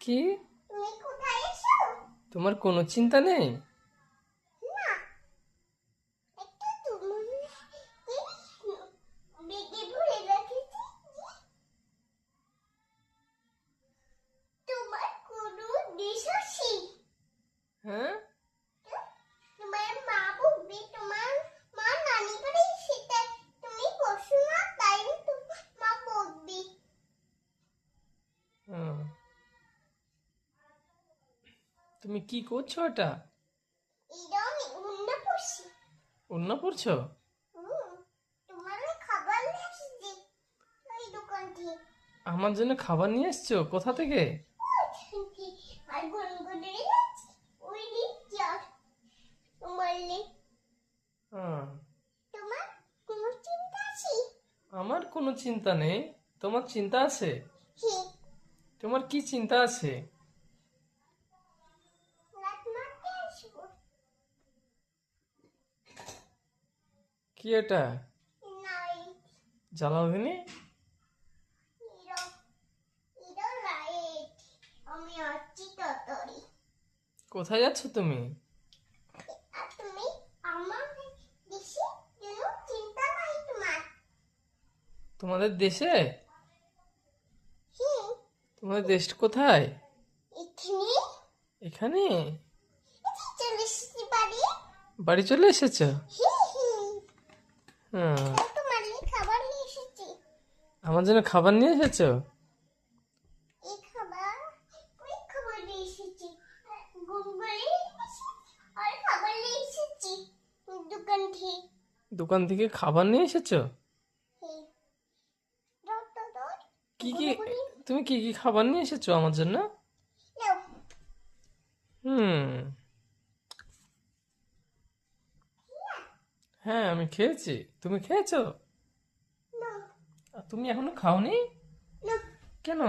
কি? তোমার কোনো চিন্তা নেই? হ্যাঁ? তোমার তুমি কি করছ এটা অন্য পড়ছো। আমার জন্য খাবার নিয়ে এসছো কোথা থেকে? হ্যাঁ। আমার কোনো চিন্তা নেই। তোমার চিন্তা আছে? তোমার কি চিন্তা আছে? কি এটা? জ্বালাও দিনি কোথায় যাচ্ছ তুমি? তোমাদের দেশে? তোমাদের দেশ কোথায়? এখানে? বাড়ি চলে এসেছ হে হে হ্যাঁ তাই তোমার লি খাবার নিয়ে এসেছি আমার জন্য খাবার নিয়ে এসেছ? দোকান থেকে। খাবার নিয়ে এসেছ? হে দাও দাও দাও। কি কি তুমি কি কি খাবার নিয়ে এসেছ আমার জন্য? হুম। হ্যাঁ আমি খেয়েছি। তুমি খেয়েছো? না। তুমি এখনও খাওনি? না। কেন?